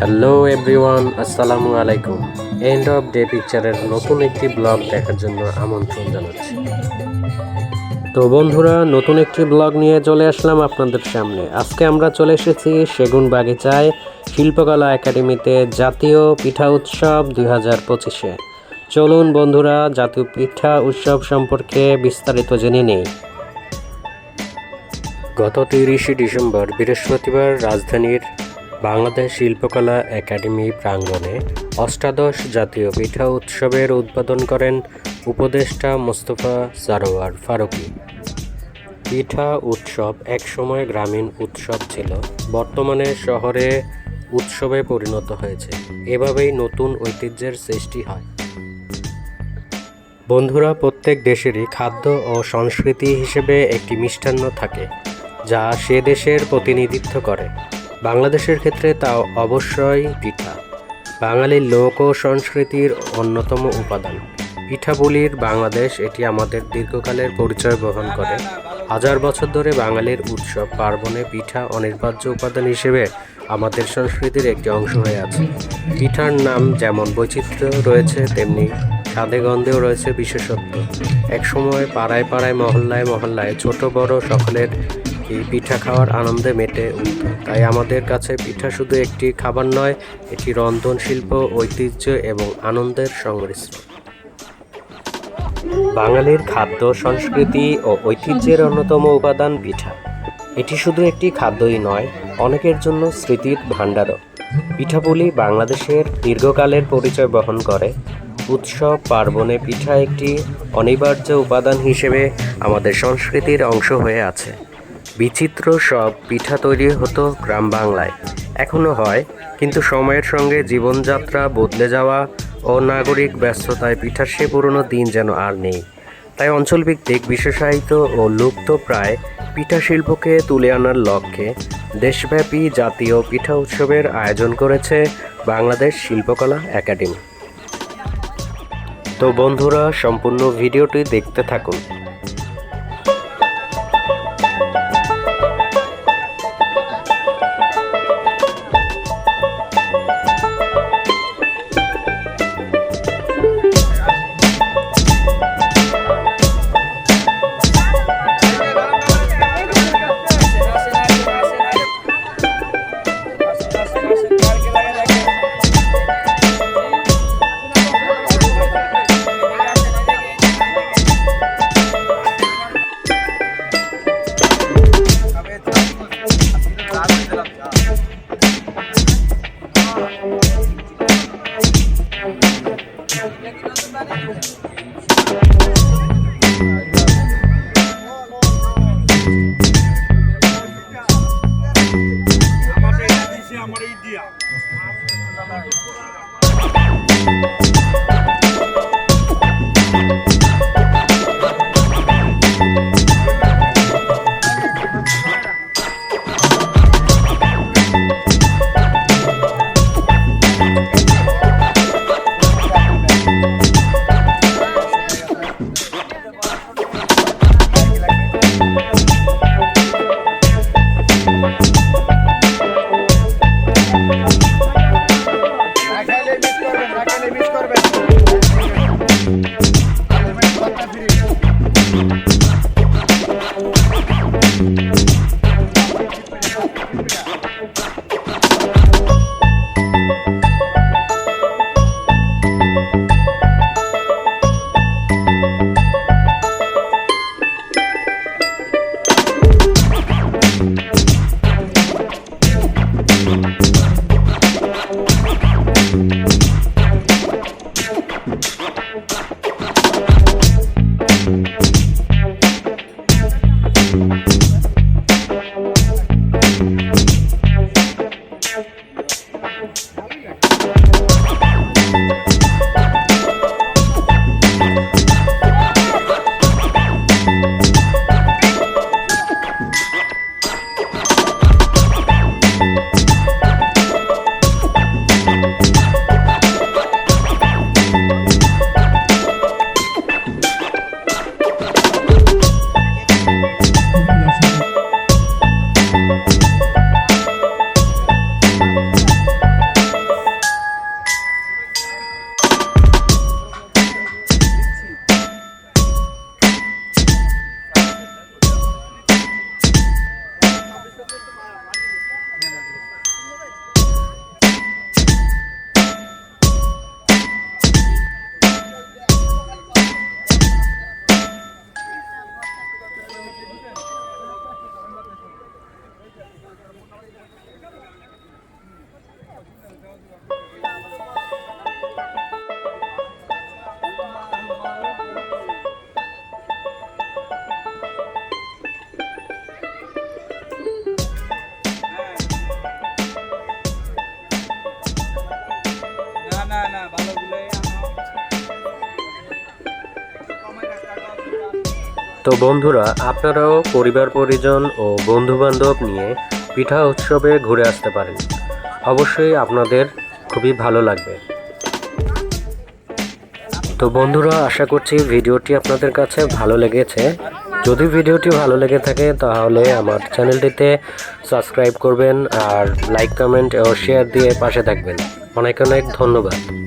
Hello everyone আসসালামু আলাইকুম end off day পিকচারের নতুন একটি ব্লগ দেখার জন্য আমন্ত্রণ জানাচ্ছি। তো বন্ধুরা, নতুন একটি ব্লগ নিয়ে চলে আসলাম আপনাদের সামনে। আজকে আমরা চলে এসেছি সেগুন বাগিচায় শিল্পকলা একাডেমিতে জাতীয় পিঠা উৎসব দুই হাজার পঁচিশে। চলুন বন্ধুরা, জাতীয় পিঠা উৎসব সম্পর্কে বিস্তারিত জেনে নেই। গত তিরিশে ডিসেম্বর, বৃহস্পতিবার রাজধানীর বাংলাদেশ শিল্পকলা একাডেমি প্রাঙ্গণে অষ্টাদশ জাতীয় পিঠা উৎসবের উদ্বোধন করেন উপদেষ্টা মোস্তফা সারোয়ার ফারুকী। পিঠা উৎসব একসময় গ্রামীণ উৎসব ছিল, বর্তমানে শহরে উৎসবে পরিণত হয়েছে। এভাবেই নতুন ঐতিহ্যের সৃষ্টি হয়। বন্ধুরা, প্রত্যেক দেশেরই খাদ্য ও সংস্কৃতি হিসেবে একটি মিষ্টান্ন থাকে, যা সে দেশের প্রতিনিধিত্ব করে। বাংলাদেশের ক্ষেত্রে তা অবশ্যই পিঠা। বাঙালির লোক ও সংস্কৃতির অন্যতম উপাদান। পিঠাপুলির বাংলাদেশ এটি আমাদের দীর্ঘকালের পরিচয় বহন করে। হাজার বছর ধরে বাঙালির উৎসব পার্বণে পিঠা অনির্বাহ্য উপাদান হিসেবে আমাদের সংস্কৃতির একটি অংশ হয়ে আছে। পিঠার নাম যেমন বৈচিত্র্য রয়েছে, তেমনি স্বাদে গন্ধেও রয়েছে বিশেষত্ব। একসময় পাড়ায় পাড়ায় মহল্লায় মহল্লায় ছোট বড় সকলের এই পিঠা খাওয়ার আনন্দে মেটে উঠত তাই আমাদের কাছে পিঠা শুধু একটি খাবার নয়, এটি রন্ধন শিল্প, ঐতিহ্য এবং আনন্দের সংমিশ্রণ। বাঙালির খাদ্য সংস্কৃতি ও ঐতিহ্যের অন্যতম উপাদান পিঠা। এটি শুধু একটি খাদ্যই নয়, অনেকের জন্য স্মৃতির ভাণ্ডারও। পিঠাপুলি বাংলাদেশের দীর্ঘকালের পরিচয় বহন করে। উৎসব পার্বণে পিঠা একটি অনিবার্য উপাদান হিসেবে আমাদের সংস্কৃতির অংশ হয়ে আছে। বিচিত্র সব পিঠা তৈরি হতো গ্রাম বাংলায়। এখনও হয়, কিন্তু সময়ের সঙ্গে জীবনযাত্রা বদলে যাওয়া ও নাগরিক ব্যস্ততায় পিঠার সে পুরনো দিন যেন আর নেই। তাই অঞ্চলভিত্তিক বিশেষায়িত ও লুপ্ত প্রায় পিঠা শিল্পকে তুলে আনার লক্ষ্যে দেশব্যাপী জাতীয় পিঠা উৎসবের আয়োজন করেছে বাংলাদেশ শিল্পকলা একাডেমি। তো বন্ধুরা, সম্পূর্ণ ভিডিওটি দেখতে থাকুন। Africa. তো বন্ধুরা, আপনারাও পরিবার, পরিজন ও বন্ধু বান্ধব নিয়ে পিঠা উৎসবে ঘুরে আসতে পারেন। অবশ্যই আপনাদের খুবই ভালো লাগবে। তো বন্ধুরা, আশা করছি ভিডিওটি আপনাদের কাছে ভালো লেগেছে। যদি ভিডিওটি ভালো লেগে থাকে, তাহলে আমার চ্যানেলটিতে সাবস্ক্রাইব করবেন আর লাইক, কমেন্ট ও শেয়ার দিয়ে পাশে থাকবেন। অনেক অনেক ধন্যবাদ।